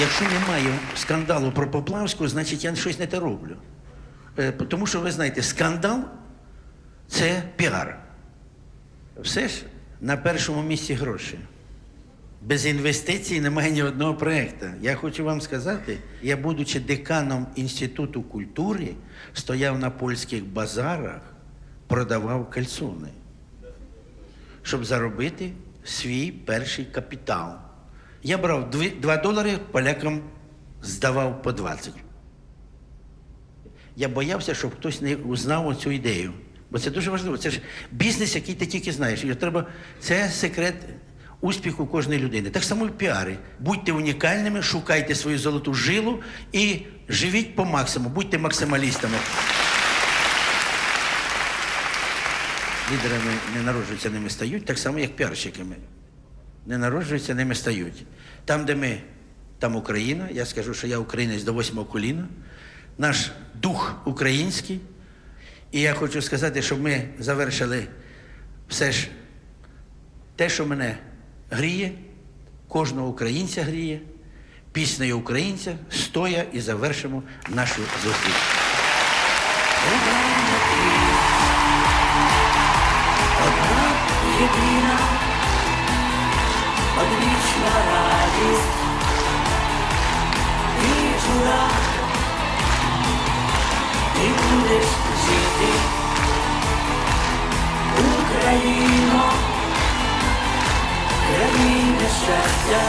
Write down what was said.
Якщо немає скандалу про Поплавську, значить я щось не те роблю. Е, Тому що ви знаєте, скандал це піар. Все ж на першому місці гроші. Без інвестицій немає ні одного проєкту. Я хочу вам сказати, я, будучи деканом Інституту культури, стояв на польських базарах, продавав кальсони, щоб заробити свій перший капітал. Я брав 2 долари, полякам здавав по 20. Я боявся, щоб хтось не узнав цю ідею. Бо це дуже важливо. Це ж бізнес, який ти тільки знаєш. І треба, це секрет успіху кожної людини. Так само і в піарі. Будьте унікальними, шукайте свою золоту жилу і живіть по максимуму, будьте максималістами. Лідерами не народжуються, ними стають, так само, як піарщиками. Не народжуються, ними стають. Там, де ми, там Україна, я скажу, що я українець до восьмого коліна, наш дух український. І я хочу сказати, щоб ми завершили все ж те, що мене гріє, кожного українця гріє, піснею українця, стоя і завершимо нашу зустріч. Одвічна радість. І жура, ти будеш жити, Україно, країна щастя.